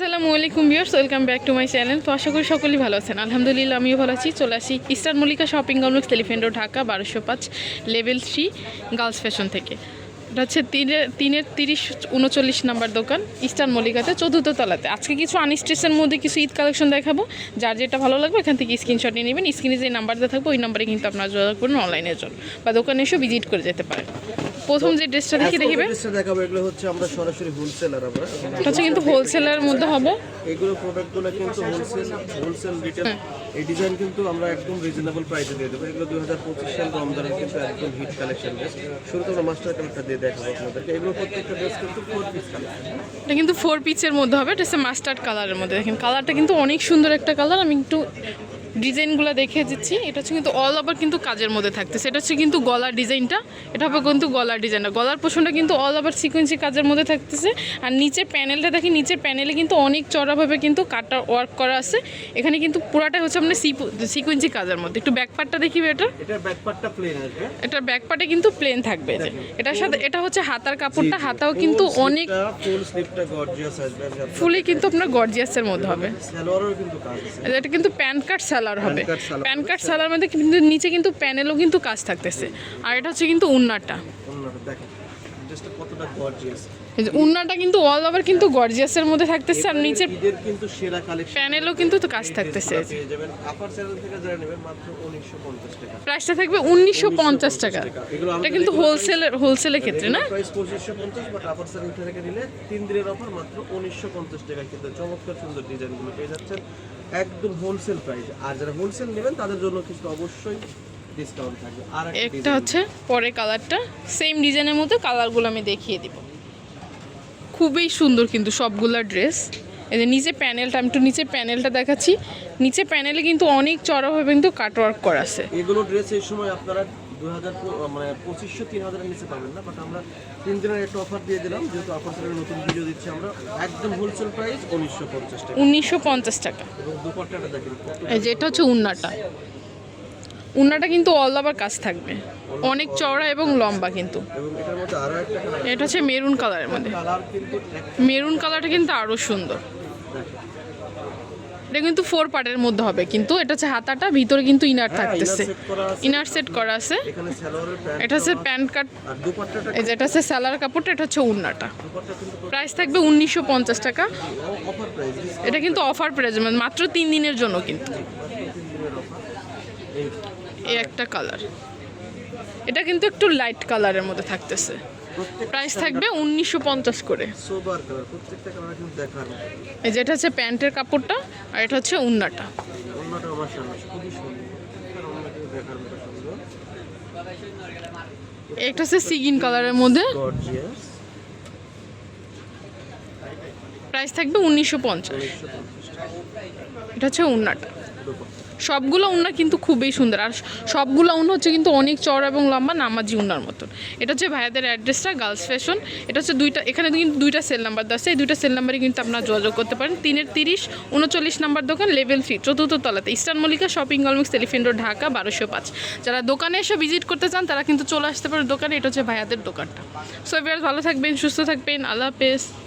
আসসালামু আলাইকুম viewers, welcome back to my channel. তো আশা করি সকলেই ভালো আছেন। আলহামদুলিল্লাহ, আমিও ভালো আছি। চলে আসি eastern Mallika shopping complex, elephant road Dhaka, বারোশো পাঁচ, লেভেল থ্রি, গার্লস ফ্যাশন থেকে। এটা হচ্ছে তিনের তিনের তিরিশ, উনচল্লিশ নাম্বার দোকান ইস্টার্ন মল্লিকাতে, চতুর্থ তলাতে। আজকে কিছু আনস্টেসের মধ্যে কিছু ঈদ কালেকশন দেখাবো। যার যেটা ভালো লাগবে, এখান থেকে স্ক্রিনশট নিয়ে নেবেন। স্ক্রিনে যে নাম্বারটা থাকবে, ওই নাম্বারে কিন্তু আপনারা যোগাযোগ করুন অনলাইনের জন্য। বা দোকানে এসে ভিজিট করে যেতে পারেন। প্রথম যে ড্রেসটা দেখি দেখিবে? ড্রেসটা দেখাবো এগুলো হচ্ছে আমরা সরাসরি হোলসেলার আমরা। এটা হচ্ছে কিন্তু হোলসেলের মধ্যে হবে। এগুলো প্রোডাক্টগুলো কিন্তু হোলসেল হোলসেল রিটেল এই ডিজাইন কিন্তু আমরা একদম রিজনেবল প্রাইসে দিয়ে দেবো। এগুলো দুই হাজার পঁচিশ সাল রমজানের কিন্তু একদম হিট কালেকশন ড্রেস শুরুতে আমরা মাস্টার কালারটা দিয়ে দেখাবো আপনাদেরকে। এগুলো প্রত্যেকটা ড্রেস কিন্তু ফোর পিস কালেকশন এটা কিন্তু ফোর পিচের মধ্যে হবে। এটা মাস্টার্ড কালারের মধ্যে। দেখেন কালারটা কিন্তু অনেক সুন্দর একটা কালার আমি একটু ডিজাইনগুলো দেখে দিচ্ছি। এটা হচ্ছে কিন্তু অল ওভার কিন্তু কাজের মধ্যে থাকতেছে। এটা হচ্ছে কিন্তু গলার ডিজাইনটা। এটা হবে কিন্তু গলার ডিজাইনটা। গলার পোষণটা কিন্তু অল ওভার সিকোয়েন্সি কাজের মধ্যে থাকতেছে। আর নিচের প্যানেলটা দেখি নিচের প্যানেলে কিন্তু অনেক চড়াভাবে কিন্তু কাটা ওয়ার্ক করা আছে। এখানে কিন্তু পুরাটাই হচ্ছে আপনার সিকোয়েন্সি কাজের মধ্যে। একটু ব্যাক পার্টটা দেখিবে এটা। এটার ব্যাক পার্টটা প্লেন আসবে। এটার ব্যাক পার্টে কিন্তু প্লেন থাকবে। যে। এটার সাথে এটা হচ্ছে হাতার কাপড়টা। হাতাও কিন্তু অনেক ফুল কিন্তু আপনার গর্জিয়াসের মধ্যে হবে। এটা কিন্তু প্যান কার্ড সেলার হবে। প্যান কার্ড সালার মধ্যে কিন্তু নিচে কিন্তু প্যানেলও কিন্তু কাজ থাকতেছে। আর এটা হচ্ছে কিন্তু উন্নাটা দেখেন। ড্রেসটা কতটা গর্জিয়াস এই যে উন্নাটা কিন্তু অল ওভার কিন্তু গর্জিয়াসের মধ্যে থাকতেছে আর নিচের ঈদের কিন্তু সেরা কালেকশন প্যানেলও কিন্তু তো কাজ থাকতেছে। পেয়ে যাবেন আপার চ্যানেল থেকে যারা নেবেন মাত্র 1950 টাকা। প্রাইসটা থাকবে উনিশশো পঞ্চাশ টাকা। এটা কিন্তু regular হোলসেলের ক্ষেত্রে না? প্রাইস পঁচিশশো পঞ্চাশ বাট আপার চ্যানেল থেকে নিলে তিন দিনের অফার মাত্র উনিশশো পঞ্চাশ টাকা কিন্তু চমৎকার সুন্দর ডিজাইনগুলো পেয়ে যাচ্ছেন। একদম হোলসেল প্রাইস আর যারা হোলসেল নেবেন তাদের জন্য কিন্তু অবশ্যই ডিসকাউন্ট থাকবে। আর একটা হচ্ছে পরের কালারটা। সেম ডিজাইনের মধ্যে কালারগুলো আমি দেখিয়ে দিব। খুবই সুন্দর কিন্তু সবগুলা ড্রেস। এই যে নিচে প্যানেলটা আমি একটু নিচে প্যানেলটা দেখাচ্ছি। নিচে প্যানেলে কিন্তু অনেক চড়াভাবে কিন্তু কাটওয়ার্ক করা আছে। এগুলো ড্রেস এই সময় আপনারা দু হাজার মানে পঁচিশশো তিন হাজারের নিচে পাবেন না বাট আমরা তিন দিনের একটা অফার দিয়ে দিলাম যেহেতু নতুন ভিডিও দিচ্ছি আমরা একদম হোলসেল প্রাইস উনিশশো পঞ্চাশ টাকা। উনিশশো পঞ্চাশ টাকা। এবং দুপাট্টাটা দেখেন কত এই যে এটা হচ্ছে উন্নাটা। উন্নাটা কিন্তু অল ওভার কাজ থাকবে। অনেক চওড়া এবং লম্বা কিন্তু। এটা হচ্ছে মেরুন কালারের মধ্যে। মেরুন কালারটা কিন্তু আরও সুন্দর। এটা কিন্তু ফোর পার্টের মধ্যে হবে কিন্তু। এটা হচ্ছে হাতাটা ভিতরে কিন্তু ইনার থাকতেছে। করা আছে। ইনার সেট করা আছে। এটা হচ্ছে প্যান্ট কাট। এই যে এটা হচ্ছে স্যালার কাপড়টা এটা হচ্ছে উন্নাটা। প্রাইস থাকবে উনিশশো পঞ্চাশ টাকা। এটা কিন্তু অফার প্রাইস মাত্র তিন দিনের জন্য কিন্তু। এই একটা কালার এটা কিন্তু একটু লাইট কালারের মধ্যে থাকতেছে। প্রাইস থাকবে উনিশশো পঞ্চাশ করে। এই যে এটা হচ্ছে প্যান্টের কাপড়টা আর এটা হচ্ছে উন্নাটা একটা হচ্ছে সিগিন কালারের মধ্যে। প্রাইস থাকবে উনিশশো পঞ্চাশ। এটা হচ্ছে উন্নাটা সবগুলো উন্না কিন্তু খুবই সুন্দর। আর সবগুলো উন হচ্ছে কিন্তু অনেক চড়া এবং লম্বা নামাজি উন্নার মতন। এটা হচ্ছে ভাইয়াদের অ্যাড্রেসটা গার্লস ফ্যাশন। এটা হচ্ছে দুইটা, এখানে কিন্তু দুইটা সেল নাম্বার দেওয়া আছে। এই দুইটা সেল নাম্বারে কিন্তু আপনারা যোগাযোগ করতে পারেন। তিনের তিরিশ, উনচল্লিশ নাম্বার দোকান, লেভেল থ্রি, চতুর্থ তলাতে। Eastern Mallika shopping complex elephant road, Dhaka, বারোশো পাঁচ। যারা দোকানে এসে ভিজিট করতে চান, তারা কিন্তু চলে আসতে পারে দোকানে। এটা হচ্ছে ভাইয়াদের দোকানটা। সো এবার ভালো থাকবেন, সুস্থ থাকবেন। আল্লাহ হাফেজ।